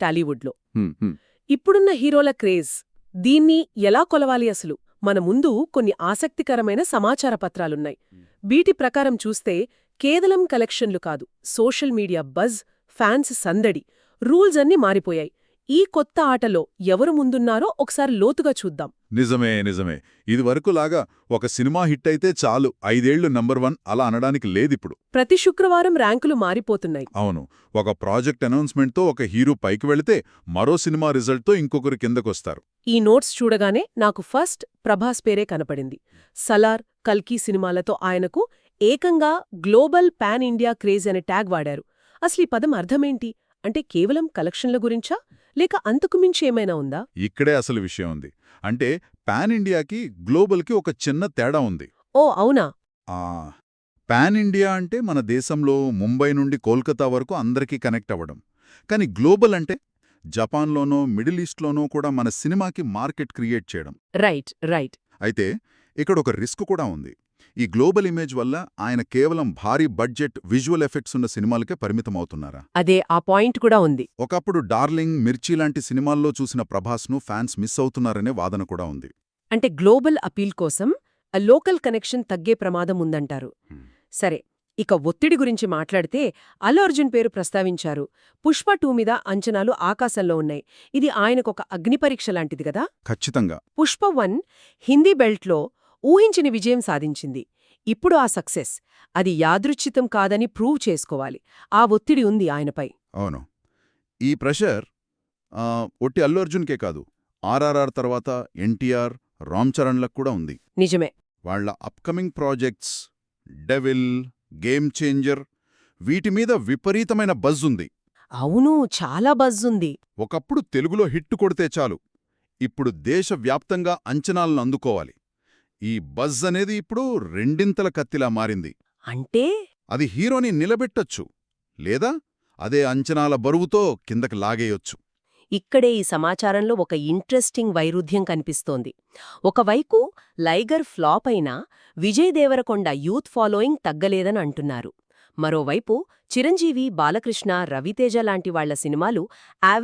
టాలీవుడ్లో. ఇప్పుడున్న హీరోల క్రేజ్ దీన్ని ఎలా కొలవాలి అసలు? మన ముందు కొన్ని ఆసక్తికరమైన సమాచార పత్రాలున్నాయి. వీటి ప్రకారం చూస్తే కేవలం కలెక్షన్లు కాదు సోషల్ మీడియా బజ్ ఫ్యాన్స్ సందడి రూల్స్ అన్నీ మారిపోయాయి. ఈ కొత్త ఆటలో ఎవరు ముందున్నారో ఒకసారి లోతుగా చూద్దాం. నిజమే నిజమే. ఇది వరకులాగా ఒక సినిమా హిట్ అయితే చాలు. ఐదేళ్ళు నంబర్ వన్ అలా అనడానికి లేదిప్పుడు. ప్రతి శుక్రవారం ర్యాంకులు మారిపోతున్నాయి. అవును. ఒక ప్రాజెక్ట్ అనౌన్స్మెంట్తో ఒక హీరో పైకి వెళితే మరో సినిమా రిజల్ట్తో ఇంకొకరు కిందకొస్తారు. ఈ నోట్స్ చూడగానే నాకు ఫస్ట్ ప్రభాస్ పేరే కనపడింది. సలార్ కల్కి సినిమాలతో ఆయనకు ఏకంగా గ్లోబల్ పాన్ ఇండియా క్రేజ్ అనే ట్యాగ్ వాడారు. అసలు ఈ పదం అర్థమేంటి? అంటే కేవలం కలెక్షన్ల గురించా? లేక అంతకు మించి ఏమైనా ఉందా? ఇక్కడే అసలు విషయం ఉంది. అంటే పాన్ ఇండియాకి గ్లోబల్కి ఒక చిన్న తేడా ఉంది. ఓ అవునా? ఆ పాన్ ఇండియా అంటే మన దేశంలో ముంబై నుండి కోల్కతా వరకు అందరికీ కనెక్ట్ అవ్వడం. కానీ గ్లోబల్ అంటే జపాన్లోనో మిడిల్ ఈస్ట్లోనో కూడా మన సినిమాకి మార్కెట్ క్రియేట్ చేయడం. Right right. అయితే ఇక్కడ ఒక రిస్క్ కూడా ఉంది. ఈ గ్లోబల్ ఇమేజ్ వల్ల ఆయన కేవలం భారీ బడ్జెట్ విజువల్ ఎఫెక్ట్స్ ఉన్న సినిమాలకే పరిమితమవుతున్నారా? అదే ఆ పాయింట్ కూడా ఉంది. ఒకప్పుడు డార్లింగ్ మిర్చి లాంటి సినిమాల్లో చూసిన ప్రభాస్ను ఫ్యాన్స్ మిస్ అవుతున్నారనే వాదన కూడా ఉంది. అంటే గ్లోబల్ అపీల్ కోసం ఆ లోకల్ కనెక్షన్ తగ్గే ప్రమాదం ఉందంటారు. సరే ఇక ఒత్తిడి గురించి మాట్లాడితే అల్లు అర్జున్ పేరు ప్రస్తావించారు. పుష్ప టూ మీద అంచనాలు ఆకాశంలో ఉన్నాయి. ఇది ఆయనకొక అగ్నిపరీక్ష లాంటిది కదా? ఖచ్చితంగా. పుష్ప వన్ హిందీ బెల్ట్లో ఊహించని విజయం సాధించింది. ఇప్పుడు ఆ సక్సెస్. అది యాదృచ్ఛితం కాదని ప్రూవ్ చేసుకోవాలి. ఆ ఒత్తిడి ఉంది ఆయనపై. అవును. ఈ ప్రెషర్ ఒట్టి అల్లు అర్జున్కే కాదు. ఆర్ఆర్ఆర్ తర్వాత ఎన్టీఆర్ రామ్ చరణ్లకు కూడా ఉంది. నిజమే. వాళ్ళ upcoming projects devil game changer వీటి మీద విపరీతమైన బజ్ ఉంది. అవును చాలా బజ్ ఉంది. ఒకప్పుడు తెలుగులో హిట్ కొడితే చాలు. ఇప్పుడు దేశవ్యాప్తంగా అంచనాలను అందుకోవాలి. ఈ బజ్ అనేది ఇప్పుడు రెండింతల కత్తిలా మారింది. అంటే? అది హీరోని నిలబెట్టొచ్చు లేదా అదే అంచనాల బరువుతో కిందకి లాగేయొచ్చు. ఇక్కడే ఈ సమాచారంలో ఒక ఇంట్రెస్టింగ్ వైరుధ్యం కనిపిస్తోంది. ఒకవైపు లైగర్ ఫ్లాప్ అయినా విజయ్ దేవరకొండ యూత్ ఫాలోయింగ్ తగ్గలేదని అంటున్నారు. మరోవైపు చిరంజీవి బాలకృష్ణ రవితేజ లాంటి వాళ్ళ సినిమాలు యావరేజ్